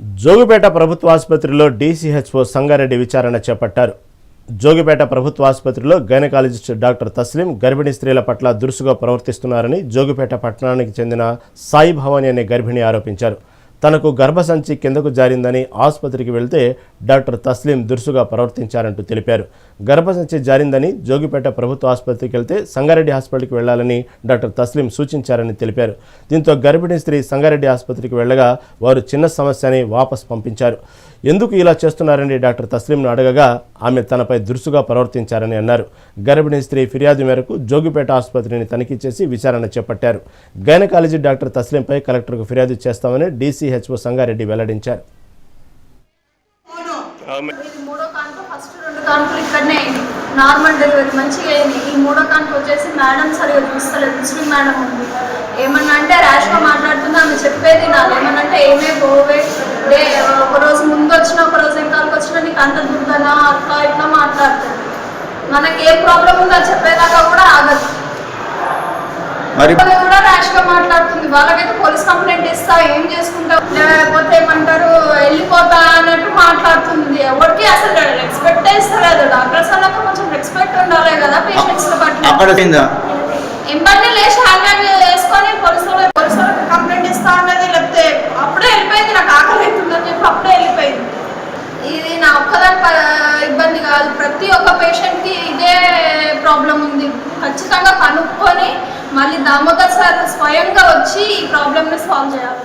జోగిపేట ప్రభుత్వ ఆసుపత్రిలో డీసీహెచ్ఓ సంగారెడ్డి విచారణ చేపట్టారు. జోగిపేట ప్రభుత్వ ఆసుపత్రిలో గైనకాలజిస్ట్ డాక్టర్ తస్లిం గర్భిణీ స్త్రీల పట్ల దురుసుగా ప్రవర్తిస్తున్నారని జోగిపేట పట్టణానికి చెందిన సాయి భవాని అనే గర్భిణి ఆరోపించారు. తనకు గర్భసంచి కిందకు జారిందని ఆసుపత్రికి వెళ్తే డాక్టర్ తస్లీం దురుసుగా ప్రవర్తించారంటూ తెలిపారు. గర్భసంచి జారిందని జోగిపేట ప్రభుత్వ ఆసుపత్రికి వెళ్తే సంగారెడ్డి హాస్పిటల్కి వెళ్ళాలని డాక్టర్ తస్లీం సూచించారని తెలిపారు. దీంతో గర్భిణీ స్త్రీ సంగారెడ్డి ఆసుపత్రికి వెళ్ళగా వారు చిన్న సమస్యని వాపస్ పంపించారు. ఎందుకు ఇలా చేస్తున్నారని డాక్టర్ తస్లీంను అడగగా ఆమె తనపై దురుసుగా ప్రవర్తించారని అన్నారు. గర్భిణీ స్త్రీ ఫిర్యాదు మేరకు జోగిపేట ఆసుపత్రిని తనిఖీ చేసి విచారణ చేపట్టారు. గైనకాలజీ డాక్టర్ తస్లీంపై కలెక్టర్కు ఫిర్యాదు చేస్తామని డీసీహెచ్ఓ సంగారెడ్డి వెల్లడించారు. ఇది మూడో కాన్పు ఫస్ట్ రెండు కాన్పులు ఇక్కడనే అయింది. నార్మల్ డెలివరీ మంచిగా అయింది. ఈ మూడో కాన్పు వచ్చేసి మేడం సరిగా చూస్తలేదు. ముస్లిం మేడం ఉంది. ఏమన్నా అంటే ర్యాష్గా మాట్లాడుతుంది. ఆమె చెప్పేది నాది ఏమన్నా అంటే ఏమే పోవే. డే ఒక రోజు ముందు వచ్చినా ఒక రోజు వెనకాలకు వచ్చినా నీకు అంత దుర్దనా అట్లా ఇట్లా మాట్లాడుతుంది. మనకి ఏ ప్రాబ్లం ఉందో చెప్పేదాకా కూడా ఆగదు. మరి కూడా ర్యాష్గా మాట్లాడుతుంది. వాళ్ళకైతే పోలీస్ కంప్లైంట్ ఇస్తా ఏం చేసుకుంటావు లేకపోతే ఏమంటారు? రెస్పెక్ట్ ఇస్తలేదు. డాక్టర్స్ అన్నాక కొంచెం రెస్పెక్ట్ ఉండాలి కదా పేషెంట్స్ పట్ల. అక్కడ ఇబ్బంది లేచి హ్యాండ్ వేసుకొని పోలీసులు పోలీసులకు కంప్లైంట్ ఇస్తా అన్నది లేకపోతే అప్పుడే వెళ్ళిపోయింది. నాకు ఆకలి అవుతుందని చెప్పి అప్పుడే వెళ్ళిపోయింది. ఇది నా ఒక్కదాని ఇబ్బంది కాదు. ప్రతి ఒక్క పేషెంట్కి ఇదే ప్రాబ్లం ఉంది. ఖచ్చితంగా కనుక్కొని మళ్ళీ దామోదర్ సార్ స్వయంగా వచ్చి ఈ ప్రాబ్లమ్ని సాల్వ్ చేయాలి.